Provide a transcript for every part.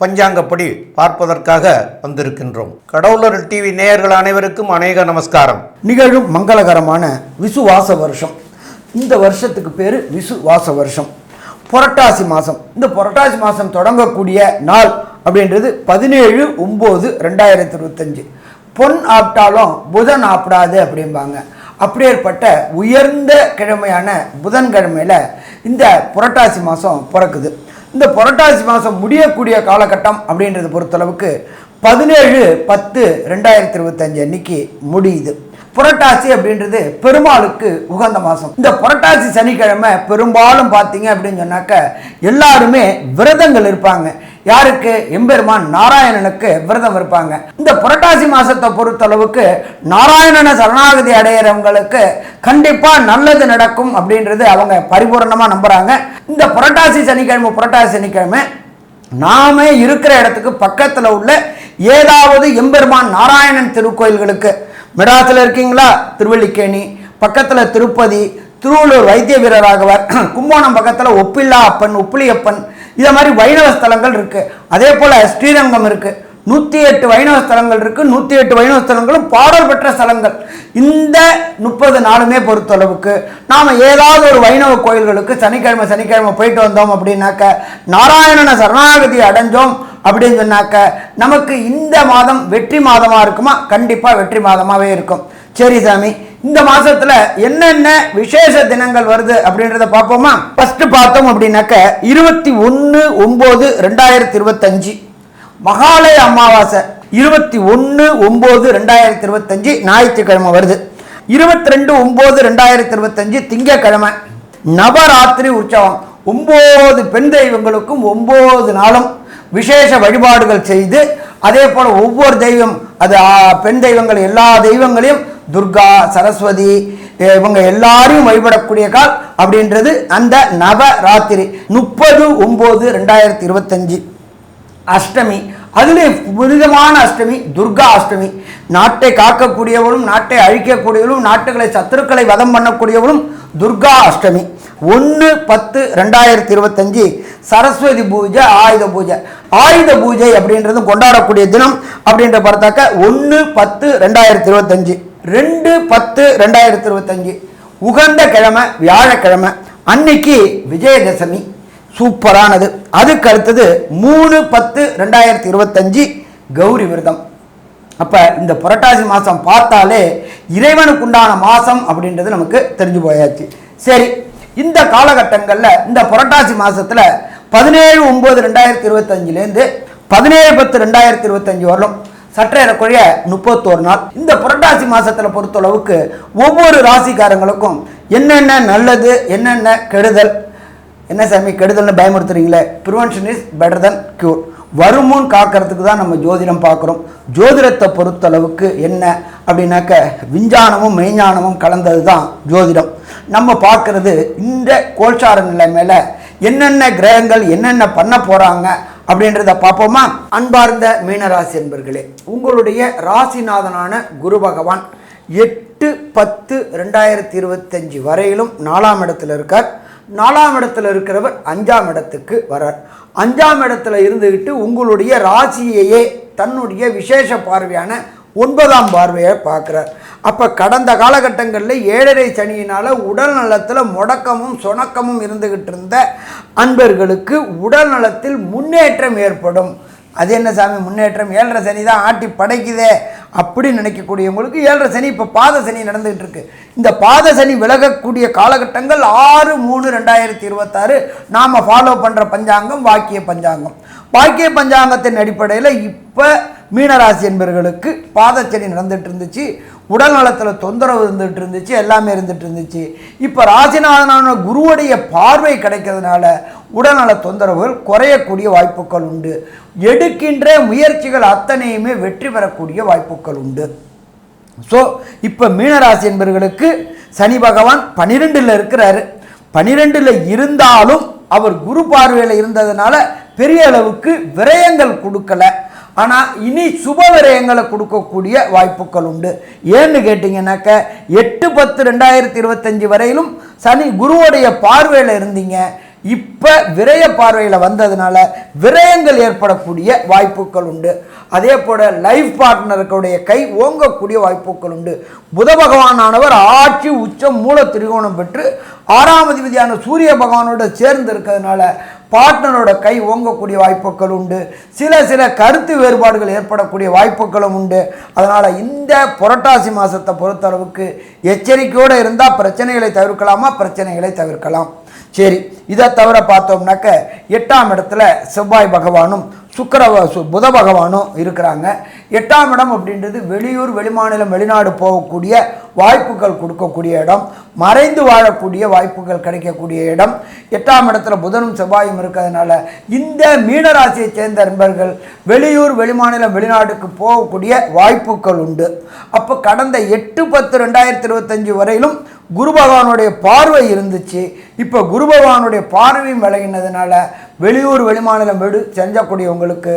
பஞ்சாங்கப்படி பார்ப்பதற்காக வந்திருக்கின்றோம். கடவுளர் டிவி நேயர்கள் அனைவருக்கும் அநேக நமஸ்காரம். நிகழும் மங்களகரமான விசுவாச வருஷம். இந்த வருஷத்துக்கு பேர் விசுவாச வருஷம். புரட்டாசி மாதம் இந்த புரட்டாசி மாதம் தொடங்கக்கூடிய நாள் அப்படின்றது பதினேழு ஒம்பது ரெண்டாயிரத்தி இருபத்தஞ்சு பொன் ஆப்டாலும் புதன் ஆப்டாது அப்படிம்பாங்க. அப்படியேற்பட்ட உயர்ந்த கிழமையான புதன்கிழமையில் இந்த புரட்டாசி மாதம் பிறக்குது. இந்த புரட்டாசி மாதம் முடியக்கூடிய காலகட்டம் அப்படின்றத பொறுத்தளவுக்கு பதினேழு பத்து ரெண்டாயிரத்தி இருபத்தஞ்சு அன்னைக்கு முடியுது. புரட்டாசி அப்படின்றது பெருமாளுக்கு உகந்த மாதம் இந்த புரட்டாசி சனிக்கிழமை பெரும்பாலும் பார்த்தீங்க அப்படின்னு சொன்னாக்க எல்லாருமே விரதங்கள் இருப்பாங்க. யாருக்கு? எம்பெருமான் நாராயணனுக்கு விரதம் இருப்பாங்க. இந்த புரட்டாசி மாசத்தை பொறுத்தளவுக்கு நாராயணனை சரணாகதி அடையிறவங்களுக்கு கண்டிப்பா நல்லது நடக்கும் அப்படின்றது அவங்க பரிபூர்ணமா நம்புறாங்க. இந்த புரட்டாசி சனிக்கிழமை புரட்டாசி சனிக்கிழமை நாம இருக்கிற இடத்துக்கு பக்கத்துல உள்ள ஏதாவது எம்பெருமான் நாராயணன் திருக்கோயில்களுக்கு மெட்ராஸில் இருக்கீங்களா? திருவள்ளிக்கேணி பக்கத்தில் திருப்பதி. திருவள்ளூர் வைத்திய வீரராகவர். கும்போணம் பக்கத்தில் ஒப்பில்லா அப்பன் உப்பிலியப்பன். இதை மாதிரி வைணவ ஸ்தலங்கள் இருக்குது அதே போல் ஸ்ரீரங்கம் இருக்குது நூற்றி எட்டு வைணவ ஸ்தலங்கள் இருக்குது நூற்றி எட்டு வைணவ ஸ்தலங்களும் பாடல் பெற்ற ஸ்தலங்கள். இந்த முப்பது நாளுமே பொறுத்தளவுக்கு நாம் ஏதாவது ஒரு வைணவ கோயில்களுக்கு சனிக்கிழமை சனிக்கிழமை போயிட்டு வந்தோம் அப்படின்னாக்க நாராயணனை சரணாகதி அடைஞ்சோம். அப்படின்னு சொன்னாக்க நமக்கு இந்த மாதம் வெற்றி மாதமாக இருக்குமா? கண்டிப்பாக வெற்றி மாதமாகவே இருக்கும். சரி சாமி இந்த மாசத்துல என்னென்ன விசேஷ தினங்கள் வருது அப்படின்றத பார்ப்போமா? ஃபர்ஸ்ட் பார்த்தோம் அப்படின்னாக்க இருபத்தி ஒன்று ஒம்பது ரெண்டாயிரத்தி இருபத்தஞ்சு. மகாலய அமாவாசை இருபத்தி ஒன்று ஒம்பது ரெண்டாயிரத்தி இருபத்தஞ்சு ஞாயிற்றுக்கிழமை வருது. இருபத்தி ரெண்டு ஒம்பது ரெண்டாயிரத்தி இருபத்தஞ்சு திங்கக்கிழமை. நவராத்திரி உற்சவம். ஒம்பது பெண் தெய்வங்களுக்கும் ஒம்பது நாளும். விசேஷ வழிபாடுகள் செய்து அதே போல் ஒவ்வொரு தெய்வம் அது பெண் தெய்வங்கள் எல்லா தெய்வங்களையும் துர்கா சரஸ்வதி இவங்க எல்லாரையும் வழிபடக்கூடிய கால் அப்படின்றது அந்த நவராத்திரி முப்பது ஒம்பது ரெண்டாயிரத்தி இருபத்தஞ்சு. அஷ்டமி அதிலே புனிதமான அஷ்டமி துர்கா அஷ்டமி. நாட்டை காக்கக்கூடியவளும் நாட்டை அழிக்கக்கூடியவளும் நாட்டுகளை சத்துருக்களை வதம் பண்ணக்கூடியவளும் துர்கா அஷ்டமி. ஒன்று பத்து ரெண்டாயிரத்தி இருபத்தஞ்சி சரஸ்வதி பூஜை ஆயுத பூஜை. ஆயுத பூஜை அப்படின்றது கொண்டாடக்கூடிய தினம் அப்படின்ற பார்த்தாக்க ஒன்று பத்து ரெண்டாயிரத்தி இருபத்தஞ்சி. ரெண்டு பத்து ரெண்டாயிரத்தி இருபத்தஞ்சி. உகந்த கிழமை வியாழக்கிழமை. அன்னைக்கு விஜயதசமி. சூப்பரானது. அதுக்கு அடுத்தது மூணு பத்து ரெண்டாயிரத்தி இருபத்தஞ்சி கௌரி விரதம். அப்போ இந்த புரட்டாசி மாதம் பார்த்தாலே இறைவனுக்குண்டான மாதம் அப்படின்றது நமக்கு தெரிஞ்சு போயாச்சு. சரி இந்த காலகட்டங்களில் இந்த புரட்டாசி மாதத்தில் பதினேழு ஒம்பது ரெண்டாயிரத்தி இருபத்தஞ்சிலேருந்து பதினேழு பத்து ரெண்டாயிரத்தி இருபத்தஞ்சு வரலும் சற்றேறக்குறைய முப்பத்தோரு நாள். இந்த புரட்டாசி மாதத்தில் பொறுத்தளவுக்கு ஒவ்வொரு ராசிக்காரங்களுக்கும் என்னென்ன நல்லது என்னென்ன கெடுதல் என்ன சாமி கெடுதல்னு பயமுறுத்துறீங்களே? Prevention is better than cure வருமுன் காக்கிறதுக்கு தான் நம்ம ஜோதிடம் பார்க்குறோம். ஜோதிடத்தை பொறுத்தளவுக்கு என்ன அப்படின்னாக்க விஞ்ஞானமும் மெய்ஞானமும் கலந்தது தான் ஜோதிடம். நம்ம பார்க்குறது இந்த கோல்சார நிலை மேலே என்னென்ன கிரகங்கள் என்னென்ன பண்ண போகிறாங்க அப்படின்றத பார்ப்போமா? அன்பார்ந்த மீனராசி என்பர்களே உங்களுடைய ராசிநாதனான குரு பகவான் எட்டு பத்து ரெண்டாயிரத்தி இருபத்தஞ்சி வரையிலும் நாலாம் இடத்துல இருக்கார். நாலாம் இடத்துல இருக்கிறவர் அஞ்சாம் இடத்துக்கு வரார் அஞ்சாம் இடத்துல இருந்துக்கிட்டு உங்களுடைய ராசியையே தன்னுடைய விசேஷ பார்வையான ஒன்பதாம் பார்வையை பார்க்குறார். அப்போ கடந்த காலகட்டங்களில் ஏழரை சனியினால் உடல் நலத்தில் முடக்கமும் சுணக்கமும் இருந்துக்கிட்டு இருந்த அன்பர்களுக்கு உடல் நலத்தில் முன்னேற்றம் ஏற்படும். அது என்ன சாமி முன்னேற்றம்? ஏழரை சனி தான் ஆட்டி படைக்குதே. அப்படி நினைக்கக்கூடியவங்களுக்கு ஏழரை சனி இப்போ பாத சனி நடந்துகிட்டு இருக்கு இந்த பாத சனி விலகக்கூடிய காலகட்டங்கள் ஆறு மூணு ரெண்டாயிரத்தி இருபத்தாறு. நாம் ஃபாலோ பண்ணுற பஞ்சாங்கம் வாக்கிய பஞ்சாங்கம். வாக்கிய பஞ்சாங்கத்தின் அடிப்படையில் இப்போ மீனராசி என்பவர்களுக்கு பாதச்சனி நடந்துட்டு இருந்துச்சு உடல் நலத்தில் தொந்தரவு இருந்துகிட்டு இருந்துச்சு எல்லாமே இருந்துகிட்டு இருந்துச்சு இப்போ ராசிநாதனான குருவுடைய பார்வை கிடைக்கிறதுனால உடல்நல தொந்தரவுகள் குறையக்கூடிய வாய்ப்புகள் உண்டு. எடுக்கின்ற முயற்சிகள் அத்தனையுமே வெற்றி பெறக்கூடிய வாய்ப்புகள் உண்டு. ஸோ இப்போ மீனராசி என்பவர்களுக்கு சனி பகவான் பன்னிரெண்டில் இருக்கிறாரு. பன்னிரெண்டில் இருந்தாலும் அவர் குரு பார்வையில் இருந்ததுனால பெரிய அளவுக்கு விரயங்கள் கொடுக்கல. ஆனால் இனி சுப விரயங்களை கொடுக்கக்கூடிய வாய்ப்புகள் உண்டு. ஏன்னு கேட்டிங்கன்னாக்க எட்டு பத்து ரெண்டாயிரத்தி இருபத்தஞ்சி வரையிலும் சனி குருவுடைய பார்வையில் இருந்தீங்க. இப்போ விரய பார்வையில் வந்ததுனால விரயங்கள் ஏற்படக்கூடிய வாய்ப்புகள் உண்டு. அதே போல் லைஃப் பார்ட்னருக்குடைய கை ஓங்கக்கூடிய வாய்ப்புகள் உண்டு. புத பகவானானவர் ஆட்சி உச்சம் மூல திரிகோணம் பெற்று ஆறாம் அதிபதியான சூரிய பகவானோட சேர்ந்து இருக்கிறதுனால பார்ட்னரோட கை ஓங்கக்கூடிய வாய்ப்புகள் உண்டு. சில சில கருத்து வேறுபாடுகள் ஏற்படக்கூடிய வாய்ப்புகளும் உண்டு. அதனால் இந்த புரட்டாசி மாதத்தை பொறுத்தளவுக்கு எச்சரிக்கையோடு இருந்தால் பிரச்சனைகளை தவிர்க்கலாமா? பிரச்சனைகளை தவிர்க்கலாம். சரி இதை தவிர பார்த்தோம்னாக்க எட்டாம் இடத்துல செவ்வாய் பகவானும் சுக்கர புத பகவானும் இருக்கிறாங்க. எட்டாம் இடம் அப்படின்றது வெளியூர் வெளிமாநிலம் வெளிநாடு போகக்கூடிய வாய்ப்புகள் கொடுக்கக்கூடிய இடம். மறைந்து வாழக்கூடிய வாய்ப்புகள் கிடைக்கக்கூடிய இடம். எட்டாம் இடத்துல புதனும் செவ்வாயும் இருக்கிறதுனால இந்த மீனராசியை சேர்ந்த நண்பர்கள் வெளியூர் வெளிமாநிலம் வெளிநாட்டுக்கு போகக்கூடிய வாய்ப்புகள் உண்டு. அப்போ கடந்த எட்டு பத்து ரெண்டாயிரத்தி இருபத்தஞ்சு வரையிலும் குரு பகவானுடைய பார்வை இருந்துச்சு. இப்போ குரு பகவானுடைய பார்வையும் விலகினதுனால வெளியூர் வெளிமாநிலம் வீடு செஞ்சக்கூடியவங்களுக்கு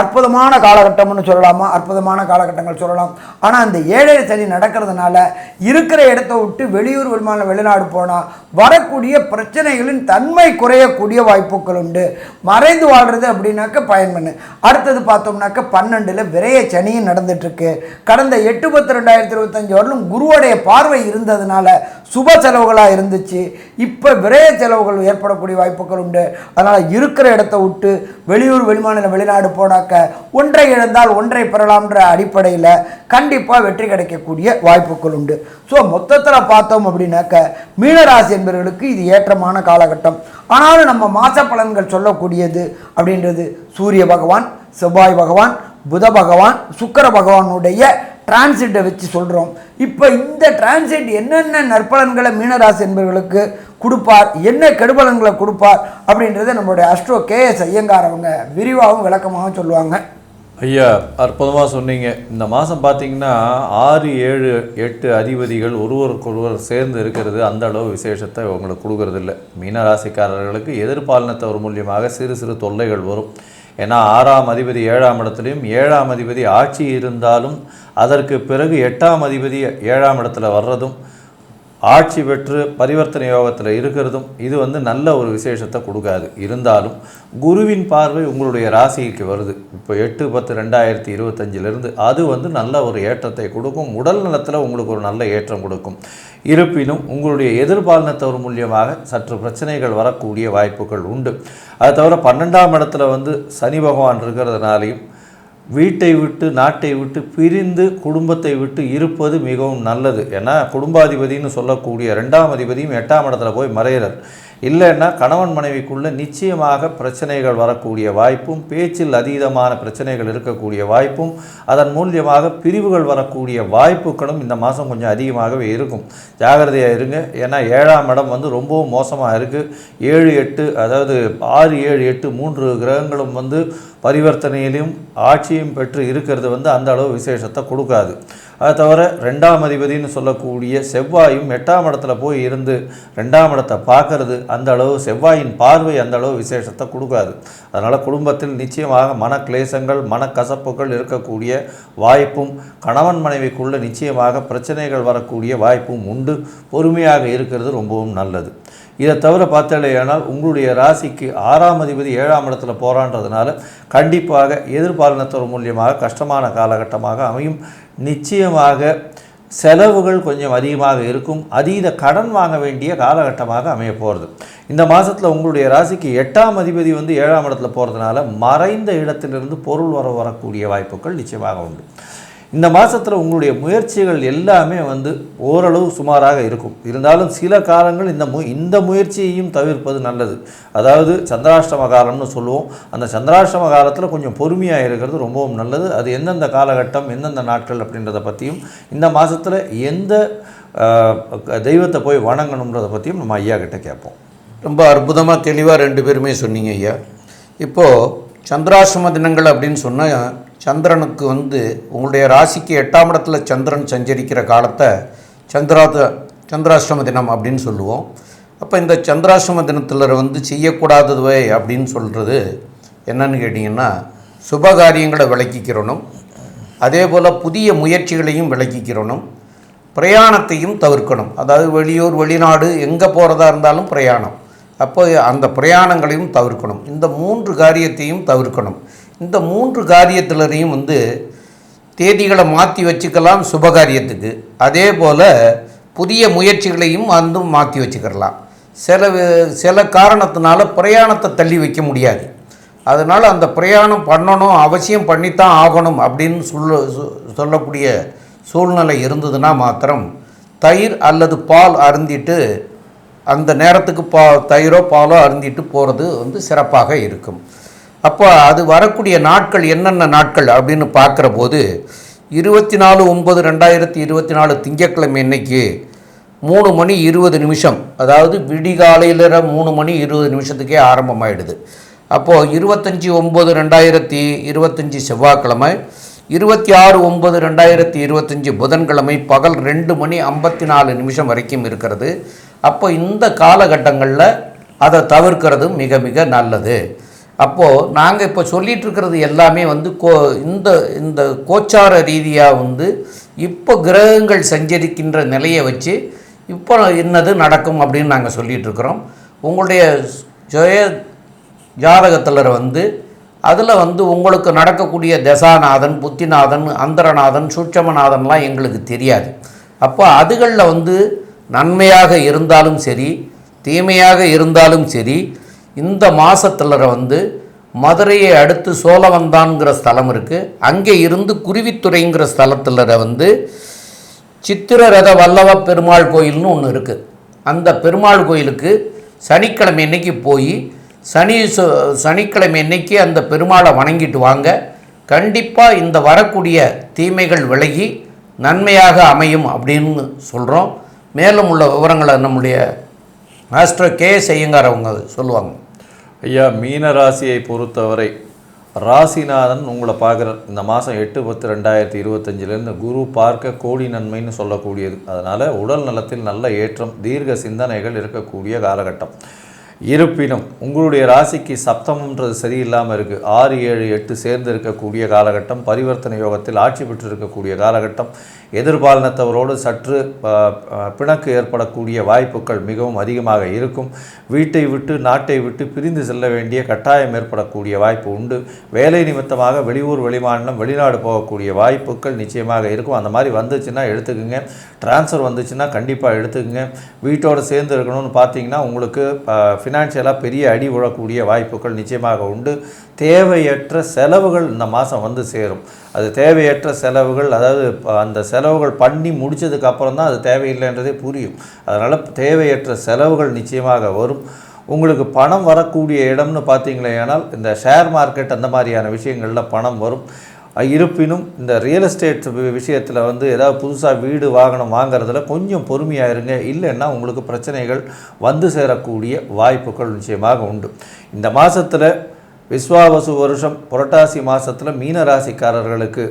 அற்புதமான காலகட்டம்னு சொல்லலாமா? அற்புதமான காலகட்டங்கள் சொல்லலாம். ஆனால் அந்த ஏழை சனி நடக்கிறதுனால இருக்கிற இடத்த விட்டு வெளியூர் வெளிமாநிலம் வெளிநாடு போனால் வரக்கூடிய பிரச்சனைகளின் தன்மை குறையக்கூடிய வாய்ப்புகள் உண்டு. மறைந்து வாழ்கிறது அப்படின்னாக்க பயன் பண்ணு. அடுத்தது பார்த்தோம்னாக்க பன்னெண்டில் விரைய சனியும் நடந்துட்டுருக்கு கடந்த எட்டு பத்து ரெண்டாயிரத்தி இருபத்தஞ்சு வரலும் குருவுடைய பார்வை இருந்ததுனால சுப செலவுகளாக இருந்துச்சு. இப்போ விரைய செலவுகள் ஏற்படக்கூடிய வாய்ப்புகள் உண்டு. அதனால் இருக்கிற இடத்த விட்டு வெளியூர் வெளிமாநிலம் வெளிநாடு போனாக்க ஒன்றை இழந்தால் ஒன்றை பெறலாம்ன்ற அடிப்படையில் கண்டிப்பாக வெற்றி கிடைக்கக்கூடிய வாய்ப்புகள் உண்டு. ஸோ மொத்தத்தில் பார்த்தோம் அப்படின்னாக்க மீனராசி என்பவர்களுக்கு இது ஏற்றமான காலகட்டம். ஆனாலும் நம்ம மாச பலன்கள் சொல்லக்கூடியது அப்படின்றது சூரிய பகவான் செவ்வாய் பகவான் புத பகவான் சுக்கிர பகவானுடைய டிரான்சிட்டை வச்சு சொல்கிறோம் இப்போ இந்த டிரான்சிட் என்னென்ன நற்பலன்களை மீனராசி என்பவர்களுக்கு கொடுப்பார்? என்ன கெடுபலன்களை கொடுப்பார்? அப்படின்றத நம்மளுடைய அஸ்ட்ரோ கேஎஸ் ஐயங்கார் அவங்க விரிவாகவும் விளக்கமாகவும் சொல்லுவாங்க. ஐயா அற்புதமாக சொன்னீங்க. இந்த மாதம் பார்த்தீங்கன்னா ஆறு ஏழு எட்டு அதிபதிகள் ஒருவருக்கொருவர் சேர்ந்து இருக்கிறது அந்த அளவு விசேஷத்தை உங்களுக்கு கொடுக்கறதில்ல. மீனராசிக்காரர்களுக்கு எதிர்பாலினத்தவர் மூலியமாக சிறு சிறு தொல்லைகள் வரும். ஏன்னா ஆறாம் அதிபதி ஏழாம் இடத்துலையும் ஏழாம் அதிபதி ஆட்சி இருந்தாலும் அதற்கு பிறகு எட்டாம் அதிபதி ஏழாம் இடத்துல வர்றதும் ஆட்சி பெற்று பரிவர்த்தனை யோகத்தில் இருக்கிறதும் இது வந்து நல்ல ஒரு விசேஷத்தை கொடுக்காது. இருந்தாலும் குருவின் பார்வை உங்களுடைய ராசிக்கு வருது. இப்போ எட்டு பத்து ரெண்டாயிரத்தி இருபத்தஞ்சிலிருந்து அது வந்து நல்ல ஒரு ஏற்றத்தை கொடுக்கும். உடல் நலத்தில் உங்களுக்கு ஒரு நல்ல ஏற்றம் கொடுக்கும். இருப்பினும் உங்களுடைய எதிர்பாலனத்தவர் மூலியமாக சற்று பிரச்சனைகள் வரக்கூடிய வாய்ப்புகள் உண்டு. அதை தவிர பன்னெண்டாம் இடத்துல வந்து சனி பகவான் இருக்கிறதுனாலையும் வீட்டை விட்டு நாட்டை விட்டு பிரிந்து குடும்பத்தை விட்டு இருப்பது மிகவும் நல்லது. ஏன்னா குடும்பாதிபதின்னு சொல்லக்கூடிய ரெண்டாம் அதிபதியும் எட்டாம் இடத்துல போய் மறையிறார் இல்லைன்னா கணவன் மனைவிக்குள்ளே நிச்சயமாக பிரச்சனைகள் வரக்கூடிய வாய்ப்பும் பேச்சில் அதீதமான பிரச்சனைகள் இருக்கக்கூடிய வாய்ப்பும் அதன் மூலியமாக பிரிவுகள் வரக்கூடிய வாய்ப்புகளும் இந்த மாதம் கொஞ்சம் அதிகமாகவே இருக்கும். ஜாகிரதையாக இருங்க. ஏன்னா ஏழாம் இடம் வந்து ரொம்பவும் மோசமாக இருக்குது ஏழு எட்டு அதாவது ஆறு ஏழு எட்டு மூன்று கிரகங்களும் வந்து பரிவர்த்தனையிலும் ஆட்சியும் பெற்று இருக்கிறது வந்து அந்த அளவு விசேஷத்தை கொடுக்காது. அதை தவிர ரெண்டாம் அதிபதின்னு சொல்லக்கூடிய செவ்வாயும் எட்டாம் இடத்துல போய் இருந்து ரெண்டாம் இடத்தை பார்க்கறது அந்த அளவு செவ்வாயின் பார்வை அந்த அளவு விசேஷத்தை கொடுக்காது. அதனால் குடும்பத்தில் நிச்சயமாக மனக்லேசங்கள் மனக்கசப்புகள் இருக்கக்கூடிய வாய்ப்பும் கணவன் மனைவிக்குள்ள நிச்சயமாக பிரச்சனைகள் வரக்கூடிய வாய்ப்பும் உண்டு. பொறுமையாக இருக்கிறது ரொம்பவும் நல்லது. இதை தவிர பார்த்தாலேயானால் உங்களுடைய ராசிக்கு ஆறாம் அதிபதி ஏழாம் இடத்துல போகிறான்றதுனால கண்டிப்பாக எதிர்பாலினத்தவர் மூலியமாக கஷ்டமான காலகட்டமாக அமையும். நிச்சயமாக செலவுகள் கொஞ்சம் அதிகமாக இருக்கும். அதீத கடன் வாங்க வேண்டிய காலகட்டமாக அமைய போகிறது இந்த மாதத்தில் உங்களுடைய ராசிக்கு எட்டாம் அதிபதி வந்து ஏழாம் இடத்துல போகிறதுனால மறைந்த இடத்திலிருந்து பொருள் வர வரக்கூடிய வாய்ப்புகள் நிச்சயமாக உண்டு. இந்த மாதத்தில் உங்களுடைய முயற்சிகள் எல்லாமே வந்து ஓரளவு சுமாராக இருக்கும். இருந்தாலும் சில காலங்கள் இந்த மு இந்த முயற்சியையும் தவிர்ப்பது நல்லது. அதாவது சந்திராஷ்டம காலம்னு சொல்லுவோம். அந்த சந்திராஷ்டம காலத்தில் கொஞ்சம் பொறுமையாக இருக்கிறது ரொம்பவும் நல்லது. அது எந்தெந்த காலகட்டம் எந்தெந்த நாட்கள் அப்படின்றத பற்றியும் இந்த மாதத்தில் எந்த தெய்வத்தை போய் வணங்கணுன்றதை பற்றியும் நம்ம ஐயா கிட்டே கேட்போம். ரொம்ப அற்புதமாக தெளிவாக ரெண்டு பேருமே சொன்னீங்க ஐயா. இப்போது சந்திராசிரம தினங்கள் அப்படின்னு சொன்னால் சந்திரனுக்கு வந்து உங்களுடைய ராசிக்கு எட்டாம் இடத்துல சந்திரன் சஞ்சரிக்கிற காலத்தை சந்திராத சந்திராஷ்டம தினம் அப்படின்னு சொல்லுவோம். அப்போ இந்த சந்திராஷ்டம தினத்தில் வந்து செய்யக்கூடாததுவே அப்படின்னு சொல்கிறது என்னன்னு கேட்டிங்கன்னா சுபகாரியங்களை விளக்கிக்கிறணும். அதே போல் புதிய முயற்சிகளையும் விளக்கிக்கிறணும். பிரயாணத்தையும் தவிர்க்கணும். அதாவது வெளியூர் வெளிநாடு எங்கே போகிறதா இருந்தாலும் பிரயாணம். அப்போ அந்த பிரயாணங்களையும் தவிர்க்கணும். இந்த மூன்று காரியத்தையும் தவிர்க்கணும். இந்த மூன்று காரியத்திலையும் வந்து தேதிகளை மாற்றி வச்சுக்கலாம் சுபகாரியத்துக்கு. அதே போல் புதிய முயற்சிகளையும் வந்து மாற்றி வச்சுக்கிடலாம் சில சில காரணத்தினால பிரயாணத்தை தள்ளி வைக்க முடியாது. அதனால் அந்த பிரயாணம் பண்ணணும் அவசியம் பண்ணித்தான் ஆகணும் அப்படின்னு சொல்ல சொல்லக்கூடிய சூழ்நிலை இருந்ததுன்னா மாத்திரம் தயிர் அல்லது பால் அருந்திட்டு அந்த நேரத்துக்கு பா தயிரோ பாலோ அருந்திட்டு போகிறது வந்து சிறப்பாக இருக்கும். அப்போ அது வரக்கூடிய நாட்கள் என்னென்ன நாட்கள் அப்படின்னு பார்க்குற போது இருபத்தி நாலு ஒன்பது ரெண்டாயிரத்தி இருபத்தி நாலு திங்கட்கிழமை இன்னைக்கு மூணு மணி இருபது நிமிஷம் அதாவது விடிகாலையில் மூணு மணி இருபது நிமிஷத்துக்கே ஆரம்பமாயிடுது. அப்போது இருபத்தஞ்சி ஒம்பது ரெண்டாயிரத்தி இருபத்தஞ்சி செவ்வாய்க்கிழமை இருபத்தி ஆறு ஒம்பது ரெண்டாயிரத்தி இருபத்தஞ்சி புதன்கிழமை பகல் ரெண்டு மணி ஐம்பத்தி நாலு நிமிஷம் வரைக்கும் இருக்கிறது. அப்போ இந்த காலகட்டங்களில் அதை தவிர்க்கிறது மிக மிக நல்லது. அப்போது நாங்கள் இப்போ சொல்லிட்டு இருக்கிறது எல்லாமே வந்து கோ இந்த இந்த கோச்சார ரீதியாக வந்து இப்போ கிரகங்கள் சஞ்சரிக்கின்ற நிலையை வச்சு இப்போ என்னது நடக்கும் அப்படின்னு நாங்கள் சொல்லிகிட்ருக்கிறோம் உங்களுடைய ஜெய ஜாதகத்தில் வந்து அதில் வந்து உங்களுக்கு நடக்கக்கூடிய தசாநாதன் புத்திநாதன் அந்தரநாதன் சூட்சமநாதன்லாம் எங்களுக்கு தெரியாது. அப்போ அதுகளில் வந்து நன்மையாக இருந்தாலும் சரி தீமையாக இருந்தாலும் சரி இந்த மாதத்தில் வந்து மதுரையை அடுத்து சோழவந்தான்கிற ஸ்தலம் இருக்குது அங்கே இருந்து குருவித்துறைங்கிற ஸ்தலத்தில் வந்து சித்திரரத வல்லவ பெருமாள் கோயில்னு ஒன்று இருக்குது அந்த பெருமாள் கோயிலுக்கு சனிக்கிழமை அன்னைக்கு போய் சனி சனிக்கிழமை அன்னைக்கு அந்த பெருமாளை வணங்கிட்டு வாங்க. கண்டிப்பாக இந்த வரக்கூடிய தீமைகள் விலகி நன்மையாக அமையும் அப்படின்னு சொல்கிறோம் மேலும் உள்ள விவரங்களை நம்முடைய மாஸ்டர் கே செய்யுங்கார் அவங்க சொல்லுவாங்க. ஐயா மீன ராசியை பொறுத்தவரை ராசிநாதன் உங்களை பார்க்குற இந்த மாதம் எட்டு பத்து ரெண்டாயிரத்தி இருபத்தஞ்சிலேருந்து குரு பார்க்க கோடி நன்மைன்னு சொல்லக்கூடியது. அதனால் உடல் நலத்தில் நல்ல ஏற்றம் தீர்க்க சிந்தனைகள் இருக்கக்கூடிய காலகட்டம். இருப்பினும் உங்களுடைய ராசிக்கு சப்தம்ன்றது சரியில்லாமல் இருக்குது ஆறு ஏழு எட்டு சேர்ந்து இருக்கக்கூடிய காலகட்டம் பரிவர்த்தனை யோகத்தில் ஆட்சி பெற்று இருக்கக்கூடிய காலகட்டம். எதிர்பாலினத்தவரோடு சற்று பிணக்கு ஏற்படக்கூடிய வாய்ப்புகள் மிகவும் அதிகமாக இருக்கும். வீட்டை விட்டு நாட்டை விட்டு பிரிந்து செல்ல வேண்டிய கட்டாயம் ஏற்படக்கூடிய வாய்ப்பு உண்டு. வேலை நிமித்தமாக வெளியூர் வெளிமாநிலம் வெளிநாடு போகக்கூடிய வாய்ப்புகள் நிச்சயமாக இருக்கும். அந்த மாதிரி வந்துச்சுன்னா எடுத்துக்கோங்க. ட்ரான்ஸ்ஃபர் வந்துச்சுன்னா கண்டிப்பாக எடுத்துக்கோங்க. வீட்டோடு சேர்ந்து இருக்கணும்னு பார்த்தீங்கன்னா உங்களுக்கு ஃபினான்ஷியலாக பெரிய அடி விழக்கூடிய வாய்ப்புகள் நிச்சயமாக உண்டு. தேவையற்ற செலவுகள் இந்த மாதம் வந்து சேரும். அது தேவையற்ற செலவுகள் அதாவது அந்த செலவுகள் பண்ணி முடிச்சதுக்கு அப்புறம் தான் அது தேவையில்லைன்றதே புரியும். அதனால் தேவையற்ற செலவுகள் நிச்சயமாக வரும். உங்களுக்கு பணம் வரக்கூடிய இடம்னு பார்த்தீங்களேனால் இந்த ஷேர் மார்க்கெட் அந்த மாதிரியான விஷயங்களில் பணம் வரும். இருப்பினும் இந்த ரியல் எஸ்டேட் விஷயத்தில் வந்து ஏதாவது புதுசாக வீடு வாகனம் வாங்குறதுல கொஞ்சம் பொறுமையாக இருங்க. இல்லைன்னா உங்களுக்கு பிரச்சனைகள் வந்து சேரக்கூடிய வாய்ப்புகள் நிச்சயமாக உண்டு. இந்த மாதத்தில் விஸ்வாவசு வருஷம் புரட்டாசி மாதத்தில் மீனராசிக்காரர்களுக்கு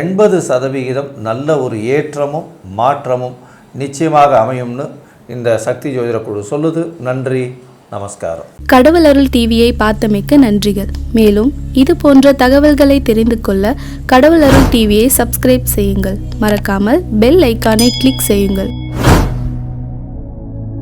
எண்பது சதவிகிதம் நல்ல ஒரு ஏற்றமும் மாற்றமும் நிச்சயமாக அமையும்னு இந்த சக்தி ஜோதிட குழு சொல்லுது. நன்றி நமஸ்காரம். கடவுள் அருள் டிவியை பார்த்தமைக்க நன்றிகள். மேலும் இது போன்ற தகவல்களை தெரிந்து கொள்ள கடவுள் அருள் டிவியை சப்ஸ்கிரைப் செய்யுங்கள். மறக்காமல் பெல் ஐக்கானை கிளிக் செய்யுங்கள்.